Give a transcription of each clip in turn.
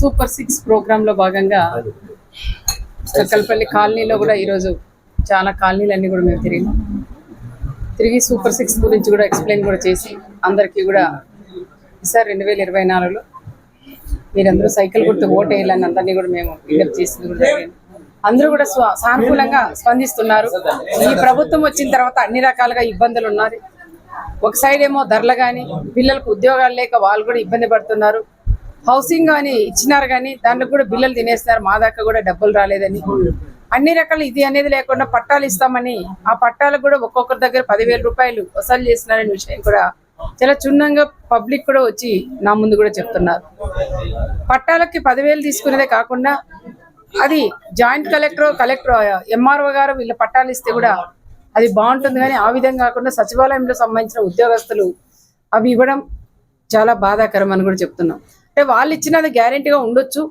Super six ప్రోగ్రామ్లో భాగంగా చక్కలపల్లి కాలనీలో కూడా ఈరోజు చాలా కాలనీలన్నీ కూడా మేము తిరిగినాం తిరిగి సూపర్ సిక్స్ గురించి కూడా ఎక్స్ప్లెయిన్ కూడా చేసి అందరికీ కూడా ఈసారి రెండు వేల ఇరవై నాలుగులో మీరందరూ సైకిల్ గుర్తు ఓటు వేయాలని అందరినీ కూడా మేము విజ్ఞప్తి చేసింది కూడా జరిగింది. అందరూ కూడా స్వ- సానుకూలంగా స్పందిస్తున్నారు. ఈ ప్రభుత్వం వచ్చిన తర్వాత అన్ని రకాలుగా ఇబ్బందులు ఉన్నారు. ఒక సైడ్ ఏమో ధరలు కానీ పిల్లలకు ఉద్యోగాలు లేక వాళ్ళు కూడా ఇబ్బంది పడుతున్నారు. హౌసింగ్ కానీ ఇచ్చినారు కానీ దాంట్లో కూడా బిల్లులు తినేస్తున్నారు మా దాకా కూడా డబ్బులు రాలేదని. అన్ని రకాల ఇది అనేది లేకుండా పట్టాలు ఇస్తామని ఆ పట్టాలకు కూడా ఒక్కొక్కరి దగ్గర పదివేల రూపాయలు వసూలు చేస్తున్నారనే విషయం కూడా చాలా చున్నంగా పబ్లిక్ కూడా వచ్చి నా ముందు కూడా చెప్తున్నారు. పట్టాలకి పదివేలు తీసుకునేదే కాకుండా అది జాయింట్ కలెక్టర్ కలెక్టర్ ఎంఆర్ఓ గారు వీళ్ళ పట్టాలు ఇస్తే కూడా అది బాగుంటుంది కానీ ఆ విధంగా కాకుండా సచివాలయంలో సంబంధించిన ఉద్యోగస్తులు అవి ఇవ్వడం చాలా బాధాకరం అని కూడా చెప్తున్నాం. అంటే వాళ్ళు ఇచ్చినది గ్యారెంటీగా ఉండొచ్చు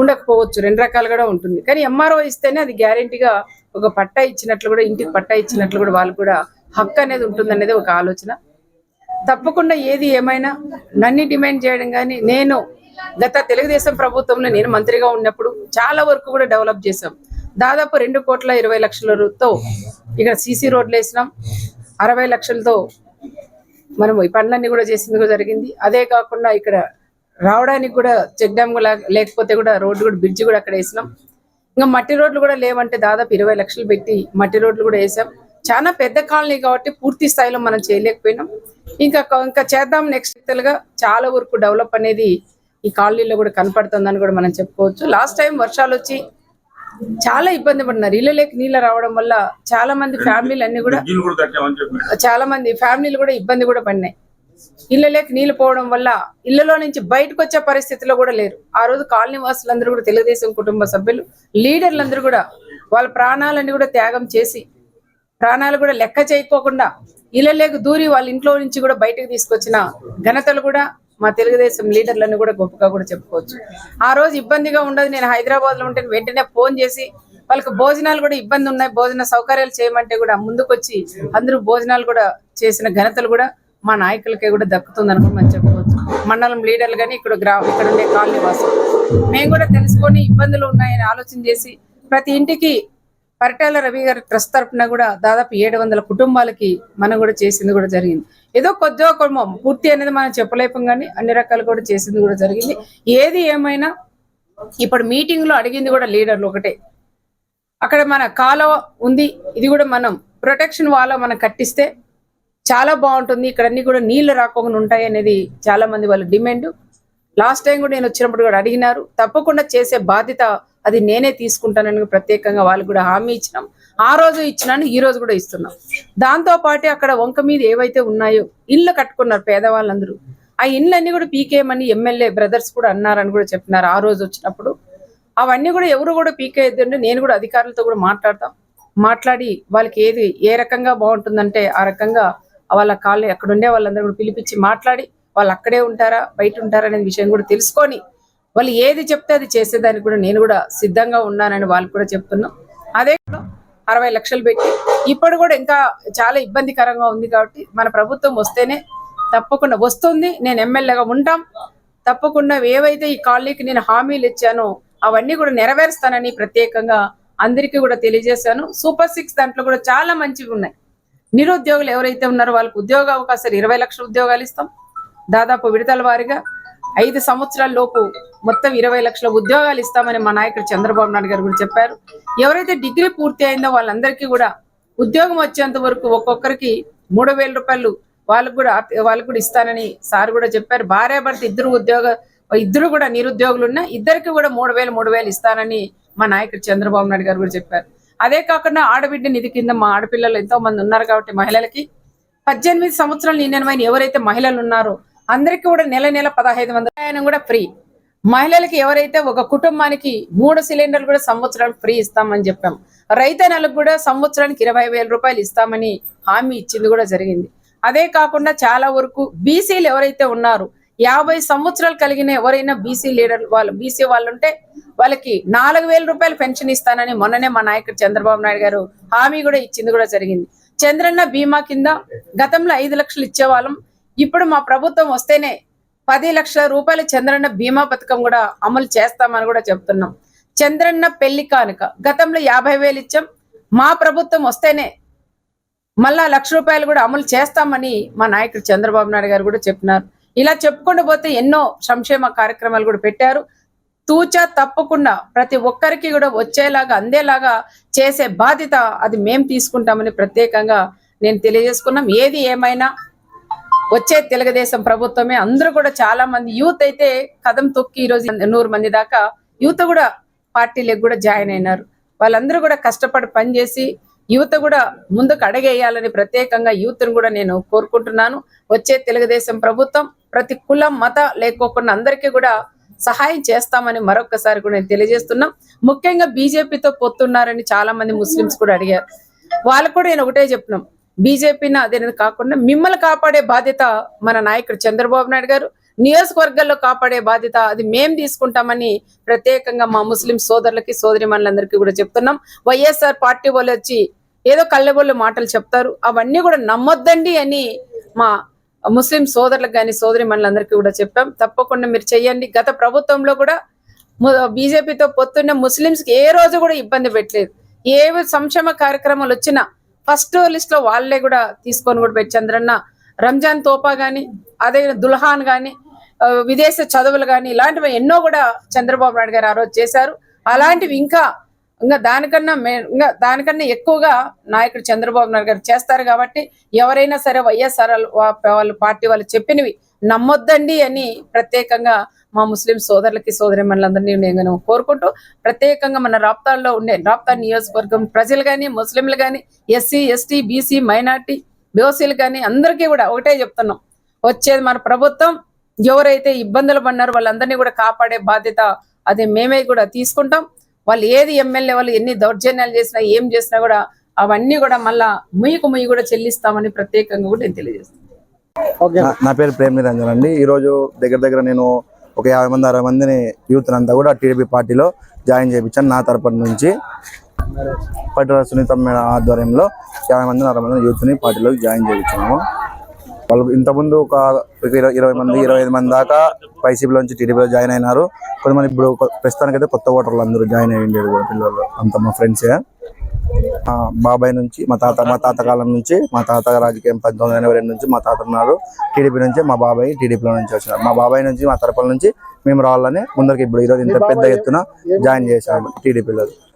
ఉండకపోవచ్చు. రెండు రకాలు కూడా ఉంటుంది. కానీ ఎంఆర్ఓ ఇస్తేనే అది గ్యారెంటీగా ఒక పట్టా ఇచ్చినట్లు కూడా ఇంటికి పట్టా ఇచ్చినట్లు కూడా వాళ్ళు కూడా హక్కు అనేది ఉంటుంది అనేది ఒక ఆలోచన. తప్పకుండా ఏది ఏమైనా నన్ను డిమాండ్ చేయడం కానీ నేను గత తెలుగుదేశం ప్రభుత్వంలో నేను మంత్రిగా ఉన్నప్పుడు చాలా వరకు కూడా డెవలప్ చేశాం. దాదాపు రెండు కోట్ల ఇరవై లక్షలతో ఇక్కడ సీసీ రోడ్లు వేసినాం. అరవై లక్షలతో మనం ఈ పనులన్నీ కూడా చేసింది కూడా జరిగింది. అదే కాకుండా ఇక్కడ రావడానికి కూడా చెక్ డ్యామ్ కూడా లేకపోతే కూడా రోడ్డు కూడా బ్రిడ్జ్ కూడా అక్కడ వేసినాం. ఇంకా మట్టి రోడ్లు కూడా లేవంటే దాదాపు ఇరవై లక్షలు పెట్టి మట్టి రోడ్లు కూడా వేసాం. చాలా పెద్ద కాలనీ కాబట్టి పూర్తి స్థాయిలో మనం చేయలేకపోయినాం. ఇంకా ఇంకా చేద్దాం నెక్స్ట్గా చాలా వరకు డెవలప్ అనేది ఈ కాలనీలో కూడా కనపడుతుందని కూడా మనం చెప్పుకోవచ్చు. లాస్ట్ టైం వర్షాలు వచ్చి చాలా ఇబ్బంది పడినారు. ఇళ్ళలోకి నీళ్ళు రావడం వల్ల చాలా మంది ఫ్యామిలీలు అన్ని కూడా చాలా మంది ఫ్యామిలీలు కూడా ఇబ్బంది కూడా పడినాయి. ఇళ్ళలోకి నీళ్ళు పోవడం వల్ల ఇళ్ళలో నుంచి బయటకు వచ్చే పరిస్థితిలో కూడా లేరు. ఆ రోజు కాలనీ వాసులందరూ కూడా తెలుగుదేశం కుటుంబ సభ్యులు లీడర్లందరూ కూడా వాళ్ళ ప్రాణాలన్నీ కూడా త్యాగం చేసి ప్రాణాలు కూడా లెక్క చేయకోకుండా ఇళ్ళలోకి దూరి వాళ్ళ ఇంట్లో నుంచి కూడా బయటకు తీసుకొచ్చిన ఘనతలు కూడా మా తెలుగుదేశం లీడర్లను కూడా గొప్పగా కూడా చెప్పుకోవచ్చు. ఆ రోజు ఇబ్బందిగా ఉండదు. నేను హైదరాబాద్లో ఉంటే వెంటనే ఫోన్ చేసి వాళ్ళకి భోజనాలు కూడా ఇబ్బంది ఉన్నాయి. భోజన సౌకర్యాలు చేయమంటే కూడా ముందుకొచ్చి అందరూ భోజనాలు కూడా చేసిన ఘనతలు కూడా మా నాయకులకే కూడా దక్కుతుంది కూడా మనం చెప్పుకోవచ్చు మండలం లీడర్లు కానీ ఇక్కడ గ్రా ఇక్కడ ఉండే కాలనీ వాసులు మేము కూడా తెలుసుకొని ఇబ్బందులు ఉన్నాయని ఆలోచన చేసి ప్రతి ఇంటికి పరిటాల రవి గారి ట్రస్ట్ తరపున కూడా దాదాపు ఏడు వందల కుటుంబాలకి మనం కూడా చేసింది కూడా జరిగింది. ఏదో కొద్దిగా కుటుంబం పూర్తి అనేది మనం చెప్పలేపం కానీ అన్ని రకాలు కూడా చేసింది కూడా జరిగింది. ఏది ఏమైనా ఇప్పుడు మీటింగ్లో అడిగింది కూడా లీడర్లు ఒకటే. అక్కడ మన కాలువ ఉంది ఇది కూడా మనం ప్రొటెక్షన్ వాళ్ళ మనం కట్టిస్తే చాలా బాగుంటుంది. ఇక్కడ అన్ని కూడా నీళ్ళు రాకుండా ఉంటాయి అనేది చాలా మంది వాళ్ళ డిమాండ్. లాస్ట్ టైం కూడా నేను వచ్చినప్పుడు కూడా అడిగినారు. తప్పకుండా చేసే బాధ్యత అది నేనే తీసుకుంటానని ప్రత్యేకంగా వాళ్ళు కూడా హామీ ఇచ్చినాం. ఆ రోజు ఇచ్చినాను ఈ రోజు కూడా ఇస్తున్నాం. దాంతో పాటు అక్కడ వంక మీద ఏవైతే ఉన్నాయో ఇల్లు కట్టుకున్నారు పేదవాళ్ళందరూ. ఆ ఇళ్ళన్నీ కూడా పీకేయమని ఎమ్మెల్యే బ్రదర్స్ కూడా అన్నారని కూడా చెప్పినారు ఆ రోజు వచ్చినప్పుడు. అవన్నీ కూడా ఎవరు కూడా పీకేయద్దంటే నేను కూడా అధికారులతో కూడా మాట్లాడతాం. మాట్లాడి వాళ్ళకి ఏది ఏ రకంగా బాగుంటుందంటే ఆ రకంగా వాళ్ళ కాళ్ళు అక్కడ ఉండే వాళ్ళందరూ కూడా పిలిపించి మాట్లాడి వాళ్ళు అక్కడే ఉంటారా బయట ఉంటారా అనే విషయం కూడా తెలుసుకొని వాళ్ళు ఏది చెప్తే అది చేసేదానికి కూడా నేను కూడా సిద్ధంగా ఉన్నానని వాళ్ళు కూడా చెప్తున్నాం. అదే అరవై లక్షలు పెట్టి ఇప్పుడు కూడా ఇంకా చాలా ఇబ్బందికరంగా ఉంది కాబట్టి మన ప్రభుత్వం వస్తేనే తప్పకుండా వస్తుంది. నేను ఎమ్మెల్యేగా ఉంటాం. తప్పకుండా ఏవైతే ఈ కాలనీకి నేను హామీలు ఇచ్చానో అవన్నీ కూడా నెరవేరుస్తానని ప్రత్యేకంగా అందరికీ కూడా తెలియజేశాను. సూపర్ సిక్స్ దాంట్లో కూడా చాలా మంచివి ఉన్నాయి. నిరుద్యోగులు ఎవరైతే ఉన్నారో వాళ్ళకు ఉద్యోగ అవకాశాలు ఇరవై లక్షల ఉద్యోగాలు ఇస్తాం. దాదాపు విడతల వారిగా ఐదు సంవత్సరాల లోపు మొత్తం ఇరవై లక్షల ఉద్యోగాలు ఇస్తామని మా నాయకుడు చంద్రబాబు నాయుడు గారు కూడా చెప్పారు. ఎవరైతే డిగ్రీ పూర్తి అయిందో వాళ్ళందరికీ కూడా ఉద్యోగం వచ్చేంత వరకు ఒక్కొక్కరికి మూడు వేల రూపాయలు వాళ్ళకు కూడా వాళ్ళకు కూడా ఇస్తానని సార్ కూడా చెప్పారు. భార్య భర్త ఇద్దరు ఉద్యోగ ఇద్దరు కూడా నిరుద్యోగులు ఉన్న ఇద్దరికి కూడా మూడు వేలు మూడు వేలు ఇస్తానని మా నాయకుడు చంద్రబాబు నాయుడు గారు కూడా చెప్పారు. అదే కాకుండా ఆడబిడ్డ నిధి కింద మా ఆడపిల్లలు ఎంతో మంది ఉన్నారు కాబట్టి మహిళలకి పద్దెనిమిది సంవత్సరాలు నిండినమైన ఎవరైతే మహిళలు ఉన్నారో అందరికీ కూడా నెల నెల పదహైదు వందల ఆయన కూడా ఫ్రీ. మహిళలకి ఎవరైతే ఒక కుటుంబానికి మూడు సిలిండర్లు కూడా సంవత్సరానికి ఫ్రీ ఇస్తామని చెప్పాం. రైతన్నలకు కూడా సంవత్సరానికి ఇరవై వేల రూపాయలు ఇస్తామని హామీ ఇచ్చింది కూడా జరిగింది. అదే కాకుండా చాలా వరకు బీసీలు ఎవరైతే ఉన్నారో యాభై సంవత్సరాలు కలిగిన ఎవరైనా బీసీ లీడర్ వాళ్ళు బీసీ వాళ్ళు ఉంటే వాళ్ళకి నాలుగు వేల రూపాయలు పెన్షన్ ఇస్తానని మొన్ననే మా నాయకుడు చంద్రబాబు నాయుడు గారు హామీ కూడా ఇచ్చింది కూడా జరిగింది. చంద్రన్న బీమా కింద గతంలో ఐదు లక్షలు ఇచ్చేవాళ్ళం. ఇప్పుడు మా ప్రభుత్వం వస్తేనే పది లక్షల రూపాయల చంద్రన్న బీమా పథకం కూడా అమలు చేస్తామని కూడా చెప్తున్నాం. చంద్రన్న పెళ్ళి కానుక గతంలో యాభై వేలు ఇచ్చాం. మా ప్రభుత్వం వస్తేనే మళ్ళా లక్ష రూపాయలు కూడా అమలు చేస్తామని మా నాయకుడు చంద్రబాబు నాయుడు గారు కూడా చెప్పినారు. ఇలా చెప్పుకుంటూ పోతే ఎన్నో సంక్షేమ కార్యక్రమాలు కూడా పెట్టారు. తూచా తప్పకుండా ప్రతి ఒక్కరికి కూడా వచ్చేలాగా అందేలాగా చేసే బాధ్యత అది మేం తీసుకుంటామని ప్రత్యేకంగా నేను తెలియజేసుకున్నాం. ఏది ఏమైనా వచ్చే తెలుగుదేశం ప్రభుత్వమే. అందరూ కూడా చాలా మంది యూత్ అయితే కదం తొక్కి ఈ రోజు నూరు మంది దాకా యూత్ కూడా పార్టీలకు కూడా జాయిన్ అయినారు. వాళ్ళందరూ కూడా కష్టపడి పనిచేసి యువత కూడా ముందుకు అడగేయాలని ప్రత్యేకంగా యూత్ను కూడా నేను కోరుకుంటున్నాను. వచ్చే తెలుగుదేశం ప్రభుత్వం ప్రతి కులం మత లేకోకుండా అందరికీ కూడా సహాయం చేస్తామని మరొకసారి కూడా నేను తెలియజేస్తున్నాం. ముఖ్యంగా బీజేపీతో పొత్తున్నారని చాలా మంది ముస్లిమ్స్ కూడా అడిగారు. వాళ్ళకు కూడా నేను ఒకటే చెప్తున్నాం. బీజేపీని అదేనది కాకుండా మిమ్మల్ని కాపాడే బాధ్యత మన నాయకుడు చంద్రబాబు నాయుడు గారు నియోజకవర్గాల్లో కాపాడే బాధ్యత అది మేం తీసుకుంటామని ప్రత్యేకంగా మా ముస్లిం సోదరులకి సోదరి కూడా చెప్తున్నాం. వైఎస్ఆర్ పార్టీ వాళ్ళు వచ్చి ఏదో కళ్ళబొల్లు మాటలు చెప్తారు. అవన్నీ కూడా నమ్మొద్దండి అని మా ముస్లిం సోదరులకు కానీ సోదరి మనులందరికీ కూడా చెప్పాం. తప్పకుండా మీరు చెయ్యండి. గత ప్రభుత్వంలో కూడా బీజేపీతో పొత్తున్న ముస్లింస్కి ఏ రోజు కూడా ఇబ్బంది పెట్టలేదు. ఏ సంక్షేమ కార్యక్రమాలు వచ్చినా ఫస్ట్ లిస్ట్లో వాళ్ళే కూడా తీసుకొని కూడా పెట్టి చంద్రన్న రంజాన్ తోపా గాని అదే దుల్హాన్ గాని విదేశ చదువులు కానీ ఇలాంటివి ఎన్నో కూడా చంద్రబాబు నాయుడు గారు ఆ రోజు చేశారు. అలాంటివి ఇంకా ఇంకా దానికన్నా మే ఇంకా దానికన్నా ఎక్కువగా నాయకుడు చంద్రబాబు నాయుడు గారు చేస్తారు కాబట్టి ఎవరైనా సరే వైఎస్ఆర్ వా- వాళ్ళ పార్టీ వాళ్ళు చెప్పినవి నమ్మొద్దండి అని ప్రత్యేకంగా మా ముస్లిం సోదరులకి సోదరి మనులందరినీ నేను కోరుకుంటూ ప్రత్యేకంగా మన రాప్తాల్లో ఉండే రాప్తా నియోజకవర్గం ప్రజలు కానీ ముస్లింలు కానీ ఎస్సీ ఎస్టీ బీసీ మైనార్టీ బీఓసీలు కానీ అందరికీ కూడా ఒకటే చెప్తున్నాం. వచ్చేది మన ప్రభుత్వం ఎవరైతే ఇబ్బందులు పడినారో వాళ్ళందరినీ కూడా కాపాడే బాధ్యత అది మేమే కూడా తీసుకుంటాం. వాళ్ళు ఏది ఎమ్మెల్యే వాళ్ళు ఎన్ని దౌర్జన్యాలు చేసినా ఏం చేసినా కూడా అవన్నీ కూడా మళ్ళా ముయ్యకు ముయ్యి కూడా చెల్లిస్తామని ప్రత్యేకంగా కూడా నేను తెలియజేస్తాను ఓకే. నా- పేరు ప్రేమ్ నిరంజన్ అండి. ఈ రోజు దగ్గర దగ్గర నేను ఒక యాభై మంది అరవై మందిని యూత్ అంతా కూడా టీడీపీ పార్టీలో జాయిన్ చేయించాను నా తరపున నుంచి. పట్టుల సునీత మేడం ఆధ్వర్యంలో యాభై మంది అరవై మంది యూత్ని పార్టీలో జాయిన్ చేయించాము. వాళ్ళు ఇంతకుముందు ఒక ఇరవై ఇరవై మంది ఇరవై ఐదు మంది దాకా వైసీపీలో నుంచి టీడీపీలో జాయిన్ అయినారు. కొంతమంది ఇప్పుడు ప్రస్తుతానికైతే కొత్త ఓటర్లు అందరూ జాయిన్ అయ్యిండేది కూడా పిల్లలు. అంత మా ఫ్రెండ్సే. బాబాయ్ నుంచి మా తాత మా తాత కాలం నుంచి మా తాత రాజకీయం పంతొమ్మిది వందల ఎనభై రెండు నుంచి మా తాత ఉన్నాడు. టీడీపీ నుంచి మా బాబాయ్ టీడీపీలో నుంచి వచ్చినారు. మా బాబాయ్ నుంచి మా తరపుల నుంచి మేము రావాలని ముందరికి ఇప్పుడు ఈరోజు ఇంత పెద్ద ఎత్తున జాయిన్ చేశాము టీడీపీలో.